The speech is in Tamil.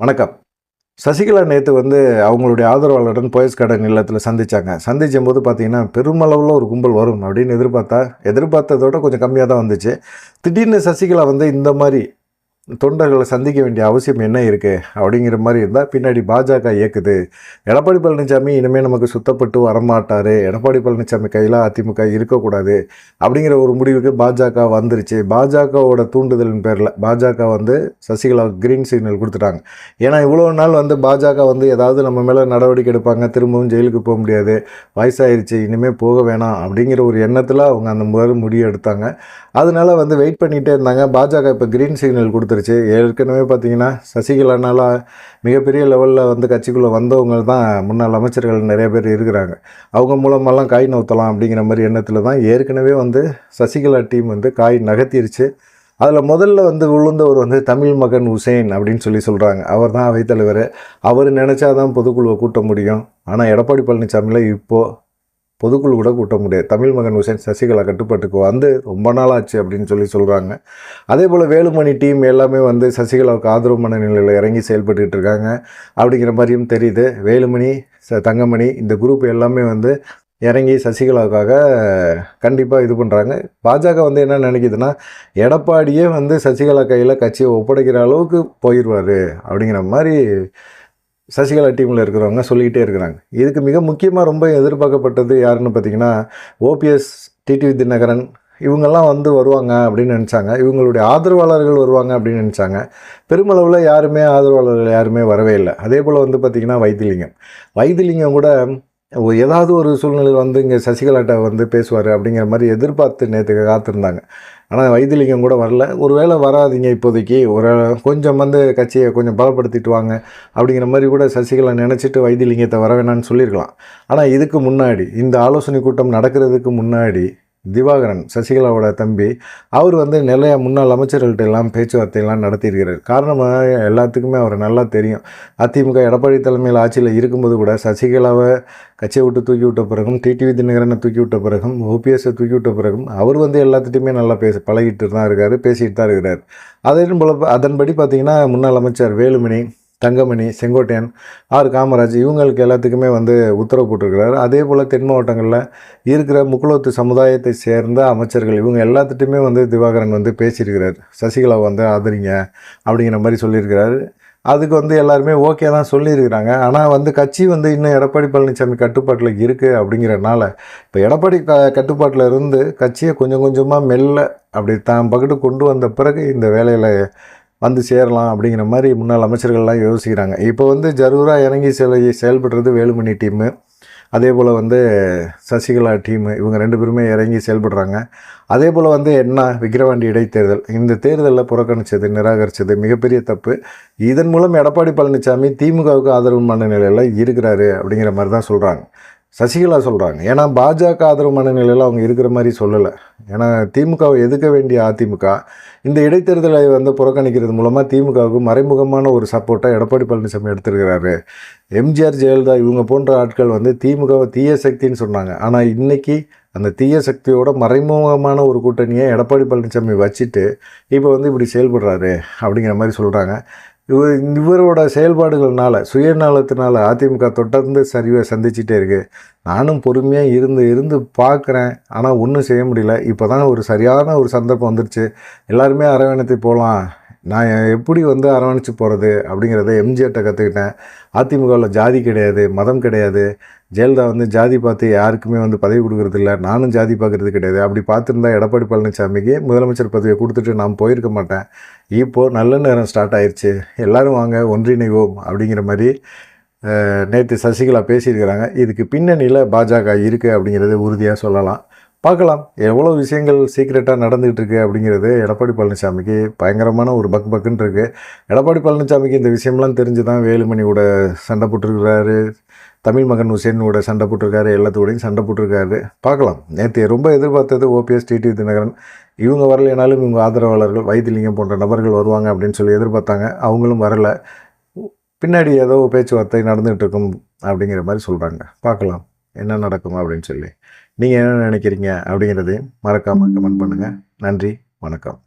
வணக்கம். சசிகலா நேற்று வந்து அவங்களுடைய ஆதரவாளருடன் போயஸ் கார்டன் இல்லத்தில் சந்தித்தாங்க சந்திச்சும் போது பார்த்தீங்கன்னா பெருமளவில் ஒரு கும்பல் வரும் அப்படின்னு எதிர்பார்த்தா எதிர்பார்த்ததோட கொஞ்சம் கம்மியாக தான் வந்துச்சு. திடீர்னு சசிகலா வந்து இந்த மாதிரி தொண்டர்களை சந்திக்க வேண்டிய அவசியம் என்ன இருக்குது அப்படிங்கிற மாதிரி இருந்தால் பின்னாடி பாஜக இயக்குது. எடப்பாடி பழனிசாமி இனிமேல் நமக்கு சுத்தப்பட்டு வரமாட்டார். எடப்பாடி பழனிசாமி கையில் அதிமுக இருக்கக்கூடாது அப்படிங்கிற ஒரு முடிவுக்கு பாஜக வந்துருச்சு. பாஜகவோட தூண்டுதலின் பேரில் பாஜக வந்து சசிகலா கிரீன் சிக்னல் கொடுத்துட்டாங்க. ஏன்னா இவ்வளோ நாள் வந்து பாஜக வந்து ஏதாவது நம்ம மேலே நடவடிக்கை எடுப்பாங்க திரும்பவும் ஜெயிலுக்கு போக முடியாது வயசாயிருச்சு இனிமேல் போக வேணாம் அப்படிங்கிற ஒரு எண்ணத்தில் அவங்க அந்த முதல் முடிவு எடுத்தாங்க. அதனால் வந்து வெயிட் பண்ணிகிட்டே இருந்தாங்க. பாஜக இப்போ கிரீன் சிக்னல் வந்துருச்சு ஏற்கனவே பார்த்தீங்கன்னா சசிகலானால மிகப்பெரிய லெவலில் வந்து கட்சிக்குள்ளே வந்தவங்க தான் முன்னாள் அமைச்சர்கள் நிறைய பேர் இருக்கிறாங்க. அவங்க மூலமெல்லாம் காய் நவுத்தலாம் அப்படிங்கிற மாதிரி எண்ணத்தில் தான் ஏற்கனவே வந்து சசிகலா டீம் வந்து காய் நகர்த்திருச்சு. அதில் முதல்ல வந்து விழுந்தவர் வந்து தமிழ் மகன் உசேன் அப்படின்னு சொல்லி சொல்கிறாங்க அவர் தான் அவைத்தலைவர். அவர் நினச்சா தான் பொதுக்குழுவை கூட்ட முடியும். ஆனால் எடப்பாடி பழனிசாமியில் இப்போது பொதுக்குழு கூட கூட்ட முடியாது. தமிழ் மகன் உசேன் சசிகலா கட்டுப்பாட்டுக்கு வந்து ரொம்ப நாள் ஆச்சு அப்படின்னு சொல்லி சொல்கிறாங்க அதே போல் வேலுமணி டீம் எல்லாமே வந்து சசிகலாவுக்கு ஆதரவு மனநிலையில் இறங்கி செயல்பட்டுக்கிட்டு இருக்காங்க. அப்படிங்கிற மாதிரியும் தெரியுது. வேலுமணி ச தங்கமணி இந்த குரூப் எல்லாமே வந்து இறங்கி சசிகலாவுக்காக கண்டிப்பாக இது பண்ணுறாங்க பாஜக வந்து என்ன நினைக்குதுன்னா எடப்பாடியே வந்து சசிகலா கையில் கட்சியை ஒப்படைக்கிற அளவுக்கு போயிடுவார் அப்படிங்கிற மாதிரி சசிகலா டீமில் இருக்கிறவங்க சொல்லிக்கிட்டே இருக்கிறாங்க. இதுக்கு மிக முக்கியமாக ரொம்ப எதிர்பார்க்கப்பட்டது யாருன்னு பார்த்தீங்கன்னா ஓபிஎஸ் டிடிவி தினகரன் இவங்கெல்லாம் வந்து வருவாங்க அப்படின்னு நினச்சாங்க. இவங்களுடைய ஆதரவாளர்கள் வருவாங்க அப்படின்னு நினச்சாங்க. பெருமளவில் யாருமே ஆதரவாளர்கள் யாருமே வரவே இல்லை. அதே போல் வந்து பார்த்திங்கன்னா வைத்திலிங்கம். வைத்திலிங்கம் கூட ஏதாவது ஒரு சூழ்நிலையில் வந்து இங்கே சசிகலாட்ட வந்து பேசுவார் அப்படிங்கிற மாதிரி எதிர்பார்த்து நேற்று காத்திருந்தாங்க. ஆனால் வைத்தியலிங்கம் கூட வரல. ஒருவேளை வராதீங்க இப்போதைக்கு. ஒரு கொஞ்சம் வந்து கட்சியை கொஞ்சம் பலப்படுத்திட்டு வாங்க அப்படிங்கிற மாதிரி கூட சசிகலா நினச்சிட்டு வைத்தியலிங்கத்தை வர வேணாம்னு சொல்லியிருக்கலாம். ஆனால் இதுக்கு முன்னாடி இந்த ஆலோசனை கூட்டம் நடக்கிறதுக்கு முன்னாடி திவாகரன் சசிகலாவோட தம்பி அவர் வந்து நிறைய முன்னாள் அமைச்சர்கள்ட்ட எல்லாம் பேச்சுவார்த்தையெல்லாம் நடத்தியிருக்கிறார். காரணமாக எல்லாத்துக்குமே அவர் நல்லா தெரியும். அதிமுக எடப்பாடி தலைமையில் ஆட்சியில் இருக்கும்போது கூட சசிகலாவை கட்சியை விட்டு தூக்கி விட்ட பிறகும் டிடிவி தினகரனை தூக்கி விட்ட பிறகும் ஓபிஎஸ்ஸை தூக்கி விட்ட பிறகும் அவர் வந்து எல்லாத்துட்டையுமே நல்லா பேச பழகிட்டு தான் இருக்கார் பேசிகிட்டு தான் இருக்கிறார். அதே போல் அதன்படி பார்த்திங்கன்னா முன்னாள் அமைச்சர் வேலுமணி தங்கமணி செங்கோட்டையன் ஆர். காமராஜ் இவங்களுக்கு எல்லாத்துக்குமே வந்து உத்தரவு போட்டிருக்கிறாரு. அதே போல் தென் மாவட்டங்களில் இருக்கிற முக்குளத்து சமுதாயத்தை சேர்ந்த அமைச்சர்கள் இவங்க எல்லாத்துட்டையுமே வந்து திவாகரன் வந்து பேசியிருக்கிறார். சசிகலா வந்து ஆதரிங்க அப்படிங்கிற மாதிரி சொல்லியிருக்கிறாரு. அதுக்கு வந்து எல்லாருமே ஓகே தான் சொல்லியிருக்கிறாங்க. ஆனால் வந்து கட்சி வந்து இன்னும் எடப்பாடி பழனிசாமி கட்டுப்பாட்டில் இருக்குது அப்படிங்கிறனால இப்போ எடப்பாடி க கட்டுப்பாட்டில் இருந்து கட்சியை கொஞ்சம் கொஞ்சமாக மெல்ல அப்படி தான் பக்கத்து கொண்டு வந்த பிறகு இந்த வேலையில் வந்து சேரலாம் அப்படிங்கிற மாதிரி முன்னாள் அமைச்சர்கள்லாம் யோசிக்கிறாங்க. இப்போ வந்து ஜரூராக இறங்கி செல செயல்படுறது வேலுமணி டீமு அதே போல் வந்து சசிகலா டீமு இவங்க ரெண்டு பேருமே இறங்கி செயல்படுறாங்க. அதே போல் வந்து என்ன விக்கிரவாண்டி இடைத்தேர்தல் இந்த தேர்தலில் புறக்கணித்தது நிராகரித்தது மிகப்பெரிய தப்பு. இதன் மூலம் எடப்பாடி பழனிசாமி திமுகவுக்கு ஆதரவு மனநிலையில் இருக்கிறாரு அப்படிங்கிற மாதிரி தான் சொல்கிறாங்க சசிகலா சொல்கிறாங்க ஏன்னா பாஜக ஆதரவு மனநிலையில் அவங்க இருக்கிற மாதிரி சொல்லலை. ஏன்னா திமுகவை எதுக்க வேண்டிய அதிமுக இந்த இடைத்தேர்தலை வந்து புறக்கணிக்கிறது மூலமாக திமுகவுக்கு மறைமுகமான ஒரு சப்போர்ட்டை எடப்பாடி பழனிசாமி எடுத்திருக்கிறாரு. எம்ஜிஆர் ஜெயலலிதா இவங்க போன்ற ஆட்கள் வந்து திமுகவை தீய சக்தின்னு சொன்னாங்க. ஆனால் இன்றைக்கி அந்த தீய சக்தியோட மறைமுகமான ஒரு கூட்டணியை எடப்பாடி பழனிசாமி வச்சுட்டு இப்போ வந்து இப்படி செயல்படுறாரு அப்படிங்கிற மாதிரி சொல்கிறாங்க இவர் இவரோட செயல்பாடுகள்னால சுயநலத்தினால அதிமுக தொடர்ந்து சரிவை சந்திச்சிட்டே இருக்கு. நானும் பொறுமையாக இருந்து இருந்து பார்க்குறேன் ஆனால் ஒன்றும் செய்ய முடியல. இப்போ தான் ஒரு சரியான ஒரு சந்தர்ப்பம் வந்துருச்சு. எல்லாருமே அரவணைத்து போகலாம் நான் எப்படி வந்து அரவணைச்சு போகிறது அப்படிங்கிறத எம்ஜிஆர்கிட்ட கற்றுக்கிட்டேன் அதிமுகவில் ஜாதி கிடையாது மதம் கிடையாது. ஜெயலலிதா வந்து ஜாதி பார்த்து யாருக்குமே வந்து பதவி கொடுக்குறதில்ல நானும் ஜாதி பார்க்கறது கிடையாது. அப்படி பார்த்துருந்தா எடப்பாடி பழனிசாமிக்கு முதலமைச்சர் பதவியை கொடுத்துட்டு நான் போயிருக்க மாட்டேன். இப்போது நல்ல நேரம் ஸ்டார்ட் ஆயிடுச்சு எல்லோரும் வாங்க ஒன்றிணைவோம் அப்படிங்கிற மாதிரி நேற்று சசிகலா பேசியிருக்கிறாங்க. இதுக்கு பின்னணியில் பாஜக இருக்குது அப்படிங்கிறது உறுதியாக சொல்லலாம். பார்க்கலாம். எவ்வளோ விஷயங்கள் சீக்ரெட்டாக நடந்துகிட்டு இருக்கு அப்படிங்கிறது எடப்பாடி பழனிசாமிக்கு பயங்கரமான ஒரு பக் பக்குன்னு இருக்குது எடப்பாடி பழனிசாமிக்கு இந்த விஷயம்லாம் தெரிஞ்சு தான் வேலுமணியோட சண்டை போட்டிருக்கிறாரு. தமிழ் மகன் உசேனோட சண்டை போட்டிருக்காரு. எல்லாத்தோடையும் சண்டை போட்டிருக்காரு. பார்க்கலாம். நேற்று ரொம்ப எதிர்பார்த்தது ஓபிஎஸ் டிடி தினகரன். இவங்க வரலைனாலும் இவங்க ஆதரவாளர்கள் வைத்திலிங்கம் போன்ற நபர்கள் வருவாங்க அப்படின்னு சொல்லி எதிர்பார்த்தாங்க. அவங்களும் வரலை. பின்னாடி ஏதோ பேச்சுவார்த்தை நடந்துகிட்டு இருக்கும் அப்படிங்கிற மாதிரி சொல்கிறாங்க பார்க்கலாம். என்ன நடக்கும் அப்படின்னு சொல்லி. நீங்கள் என்ன நினைக்கிறீங்க அப்படிங்கிறது மறக்காமல் கமெண்ட் பண்ணுங்கள் நன்றி வணக்கம்.